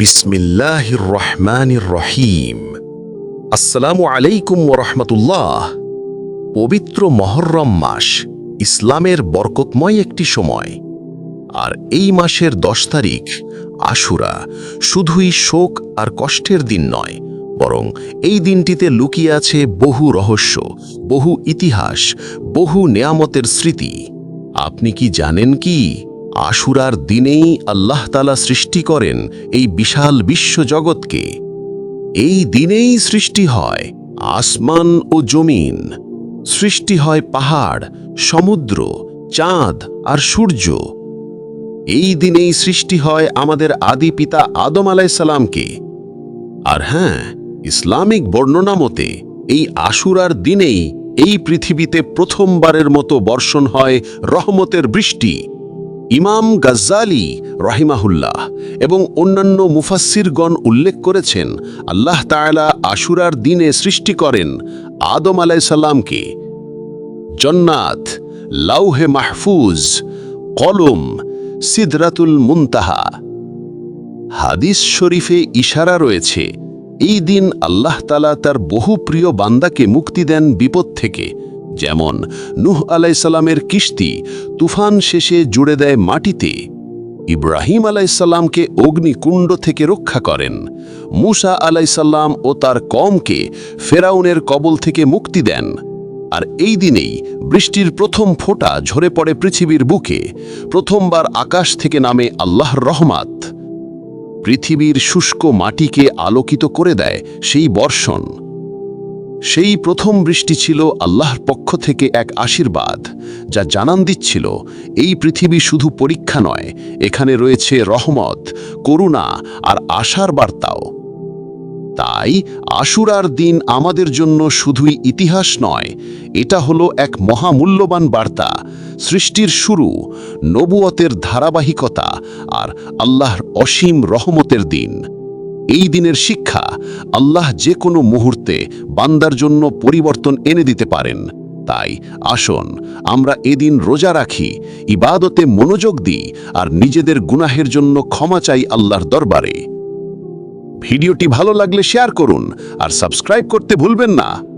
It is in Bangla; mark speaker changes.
Speaker 1: বিসমিল্লাহির রহমানির রহিম আসসালামু আলাইকুম ওরহমতুল্লাহ পবিত্র মহরম মাস, ইসলামের বরকতময় একটি সময়। আর এই মাসের দশ তারিখ আশুরা শুধুই শোক আর কষ্টের দিন নয়, বরং এই দিনটিতে লুকিয়ে আছে বহু রহস্য, বহু ইতিহাস, বহু নেয়ামতের স্মৃতি। আপনি কি জানেন কি? আশুরার দিনেই আল্লাহ তালা সৃষ্টি করেন এই বিশাল বিশ্বজগৎকে। এই দিনেই সৃষ্টি হয় আসমান ও জমিন। সৃষ্টি হয় পাহাড়, সমুদ্র, চাঁদ আর সূর্য। এই দিনেই সৃষ্টি হয় আমাদের আদি পিতা আদম আলাইসালামকে আর হ্যাঁ ইসলামিক বর্ণনা মতে এই আশুরার দিনেই এই পৃথিবীতে প্রথমবারের মতো বর্ষণ হয় রহমতের বৃষ্টি। ইমাম গাজ্জালি রাহিমাহুল্লাহ এবং অন্যান্য মুফাসিরগণ উল্লেখ করেছেন, আল্লাহ তাআলা আশুরার দিনে সৃষ্টি করেন আদম আলাইসাল্লামকে। জন্নাত, লাউহে মাহফুজ, কলম, সিদরাতুল মুনতাহা। হাদিস শরীফে ইশারা রয়েছে, এই দিন আল্লাহ তালা তার বহু প্রিয় বান্দাকে মুক্তি দেন বিপদ থেকে। যেমন নুহ আলাইসাল্লামের কিস্তি তুফান শেষে জুড়ে দেয় মাটিতে, ইব্রাহিম আলাইসাল্লামকে অগ্নিকুণ্ড থেকে রক্ষা করেন, মুসা আলাইসাল্লাম ও তার কমকে ফেরাউনের কবল থেকে মুক্তি দেন। আর এই দিনেই বৃষ্টির প্রথম ফোঁটা ঝরে পড়ে পৃথিবীর বুকে, প্রথমবার আকাশ থেকে নামে আল্লাহর রহমাত। পৃথিবীর শুষ্ক মাটিকে আলোকিত করে দেয় সেই বর্ষণ। সেই প্রথম বৃষ্টি ছিল আল্লাহর পক্ষ থেকে এক আশীর্বাদ, যা জানান দিচ্ছিল, এই পৃথিবী শুধু পরীক্ষা নয়, এখানে রয়েছে রহমত, করুণা আর আশার বার্তাও। তাই আশুরার দিন আমাদের জন্য শুধুই ইতিহাস নয়, এটা হলো এক মহামূল্যবান বার্তা, সৃষ্টির শুরু, নবুয়তের ধারাবাহিকতা আর আল্লাহর অসীম রহমতের দিন। এই দিনের শিক্ষা আল্লাহ যে কোনো মুহূর্তে বান্দার জন্য পরিবর্তন এনে দিতে পারেন। তাই আসুন, আমরা এদিন রোজা রাখি, ইবাদতে মনোযোগ দিই আর নিজেদের গুনাহের জন্য ক্ষমা চাই আল্লাহর দরবারে। ভিডিওটি ভালো লাগলে শেয়ার করুন আর সাবস্ক্রাইব করতে ভুলবেন না।